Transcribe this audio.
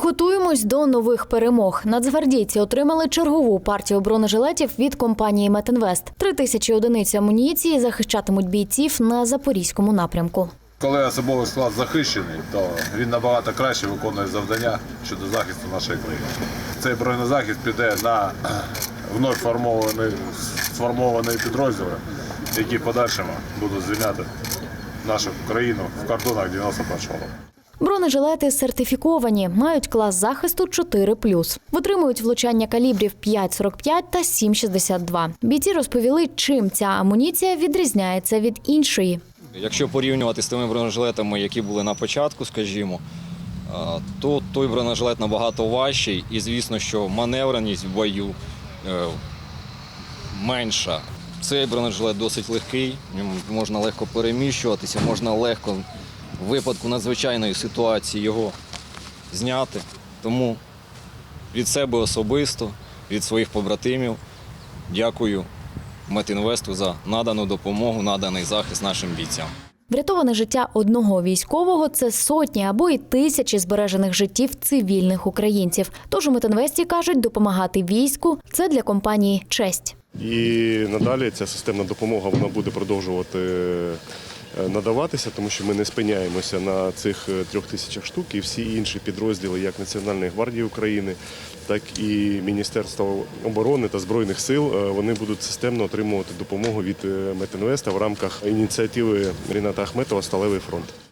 Готуємось до нових перемог. Нацгвардійці отримали чергову партію бронежилетів від компанії Метинвест. Три тисячі одиниць амуніції захищатимуть бійців на запорізькому напрямку. Коли особовий склад захищений, то він набагато краще виконує завдання щодо захисту нашої країни. Цей бронезахист піде на вновь формовані, сформовані підрозділи, які подальшому будуть звільняти нашу країну в кордонах 91-го року. Бронежилети сертифіковані, мають клас захисту 4+. Витримують влучання калібрів 5,45 та 7,62. Бійці розповіли, чим ця амуніція відрізняється від іншої. Якщо порівнювати з тими бронежилетами, які були на початку, скажімо, то той бронежилет набагато важчий, і звісно, що маневреність в бою е, менша. Цей бронежилет досить легкий, можна легко переміщуватися, можна легко в випадку надзвичайної ситуації його зняти. Тому від себе особисто, від своїх побратимів, дякую Метінвесту за надану допомогу, наданий захист нашим бійцям. Врятоване життя одного військового це сотні або й тисячі збережених життів цивільних українців. Тож у Метинвесті кажуть, допомагати війську це для компанії честь. І надалі ця системна допомога вона буде продовжувати надаватися, тому що ми не спиняємося на цих е, трьох тисячах штук і всі інші підрозділи, як Національної гвардії України, так і Міністерства оборони та Збройних сил, е, вони будуть системно отримувати допомогу від е, Метинвеста в рамках ініціативи Ріната Ахметова Сталевий фронт.